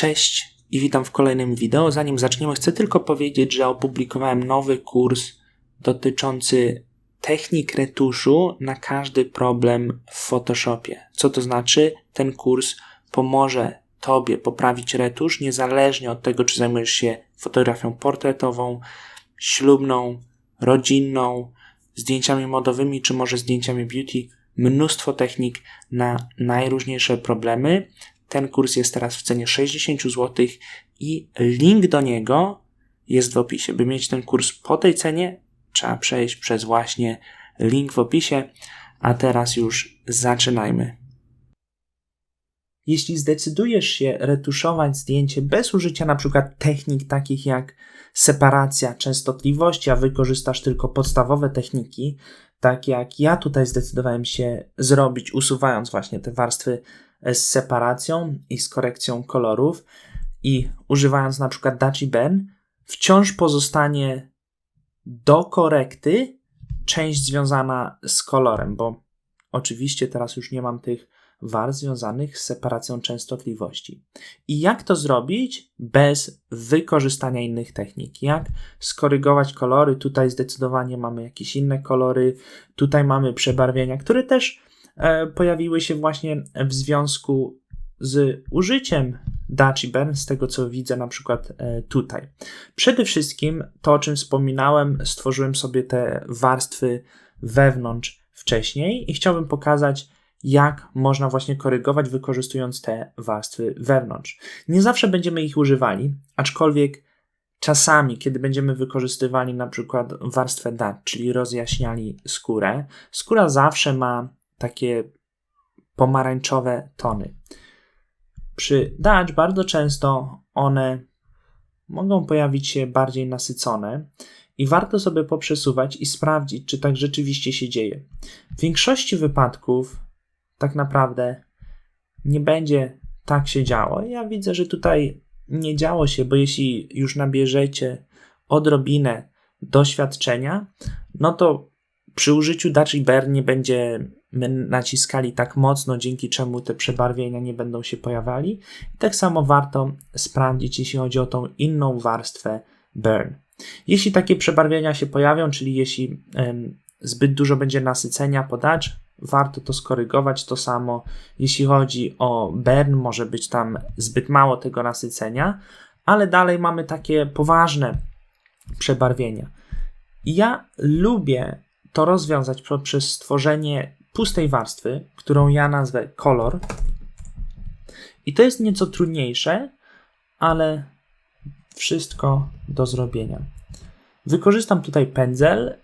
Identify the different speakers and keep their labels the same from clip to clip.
Speaker 1: Cześć i witam w kolejnym wideo. Zanim zaczniemy, chcę tylko powiedzieć, że opublikowałem nowy kurs dotyczący technik retuszu na każdy problem w Photoshopie. Co to znaczy? Ten kurs pomoże Tobie poprawić retusz, niezależnie od tego, czy zajmujesz się fotografią portretową, ślubną, rodzinną, zdjęciami modowymi, czy może zdjęciami beauty. Mnóstwo technik na najróżniejsze problemy. Ten kurs jest teraz w cenie 60 zł i link do niego jest w opisie. By mieć ten kurs po tej cenie, trzeba przejść przez właśnie link w opisie. A teraz już zaczynajmy. Jeśli zdecydujesz się retuszować zdjęcie bez użycia na przykład technik takich jak separacja częstotliwości, a wykorzystasz tylko podstawowe techniki, tak jak ja tutaj zdecydowałem się zrobić, usuwając właśnie te warstwy z separacją i z korekcją kolorów i używając na przykład Daci Ben, wciąż pozostanie do korekty część związana z kolorem, bo oczywiście teraz już nie mam tych warstw związanych z separacją częstotliwości. I jak to zrobić bez wykorzystania innych technik? Jak skorygować kolory? Tutaj zdecydowanie mamy jakieś inne kolory, tutaj mamy przebarwienia, które też E, pojawiły się właśnie w związku z użyciem Daci Ben, z tego co widzę na przykład e, tutaj. Przede wszystkim to, o czym wspominałem, stworzyłem sobie te warstwy wewnątrz wcześniej i chciałbym pokazać, jak można właśnie korygować, wykorzystując te warstwy wewnątrz. Nie zawsze będziemy ich używali, aczkolwiek czasami, kiedy będziemy wykorzystywali na przykład warstwę DAT, czyli rozjaśniali skórę, skóra zawsze ma takie pomarańczowe tony. Przy Dutch bardzo często one mogą pojawić się bardziej nasycone i warto sobie poprzesuwać i sprawdzić, czy tak rzeczywiście się dzieje. W większości wypadków tak naprawdę nie będzie tak się działo. Ja widzę, że tutaj nie działo się, bo jeśli już nabierzecie odrobinę doświadczenia, no to przy użyciu Dutch Bear nie będzie naciskali tak mocno, dzięki czemu te przebarwienia nie będą się pojawiali. I tak samo warto sprawdzić, jeśli chodzi o tą inną warstwę burn. Jeśli takie przebarwienia się pojawią, czyli jeśli ym, zbyt dużo będzie nasycenia podacz, warto to skorygować. To samo jeśli chodzi o burn, może być tam zbyt mało tego nasycenia, ale dalej mamy takie poważne przebarwienia. Ja lubię to rozwiązać poprzez stworzenie pustej warstwy, którą ja nazwę kolor. I to jest nieco trudniejsze, ale wszystko do zrobienia. Wykorzystam tutaj pędzel,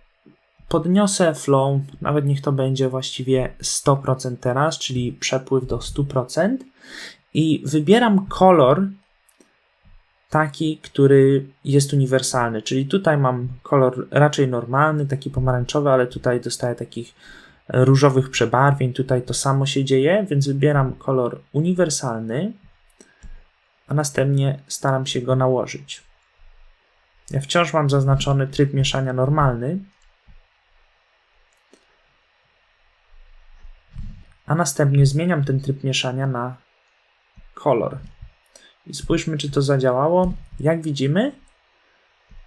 Speaker 1: podniosę flow, nawet niech to będzie właściwie 100% teraz, czyli przepływ do 100% i wybieram kolor taki, który jest uniwersalny, czyli tutaj mam kolor raczej normalny, taki pomarańczowy, ale tutaj dostaję takich różowych przebarwień. Tutaj to samo się dzieje, więc wybieram kolor uniwersalny, a następnie staram się go nałożyć. Ja wciąż mam zaznaczony tryb mieszania normalny, a następnie zmieniam ten tryb mieszania na kolor. I spójrzmy, czy to zadziałało. Jak widzimy,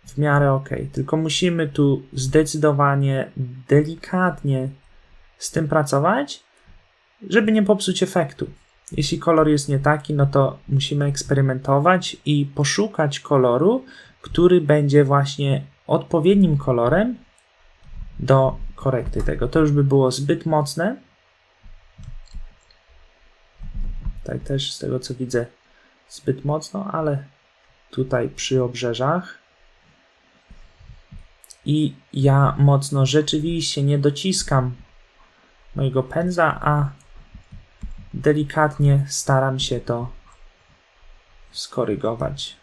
Speaker 1: w miarę ok. Tylko musimy tu zdecydowanie, delikatnie z tym pracować, żeby nie popsuć efektu. Jeśli kolor jest nie taki, no to musimy eksperymentować i poszukać koloru, który będzie właśnie odpowiednim kolorem do korekty tego. To już by było zbyt mocne. Tutaj też z tego co widzę zbyt mocno, ale tutaj przy obrzeżach. I ja mocno rzeczywiście nie dociskam mojego pędza, a delikatnie staram się to skorygować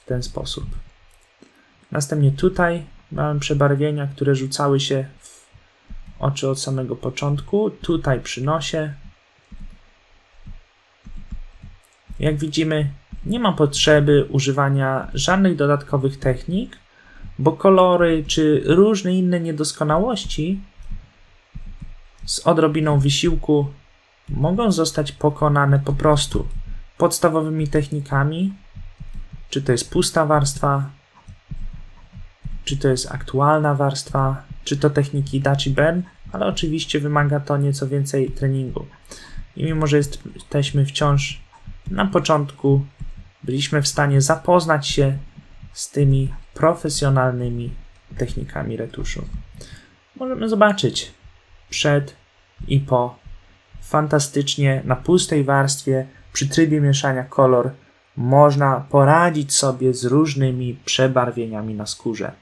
Speaker 1: w ten sposób. Następnie tutaj mamy przebarwienia, które rzucały się w oczy od samego początku. Tutaj przy nosie. Jak widzimy, nie ma potrzeby używania żadnych dodatkowych technik, bo kolory czy różne inne niedoskonałości z odrobiną wysiłku mogą zostać pokonane po prostu podstawowymi technikami, czy to jest pusta warstwa, czy to jest aktualna warstwa, czy to techniki Daci Ben, ale oczywiście wymaga to nieco więcej treningu. I mimo, że jesteśmy wciąż na początku, byliśmy w stanie zapoznać się z tymi profesjonalnymi technikami retuszu. Możemy zobaczyć przed i po. Fantastycznie na pustej warstwie przy trybie mieszania kolor można poradzić sobie z różnymi przebarwieniami na skórze.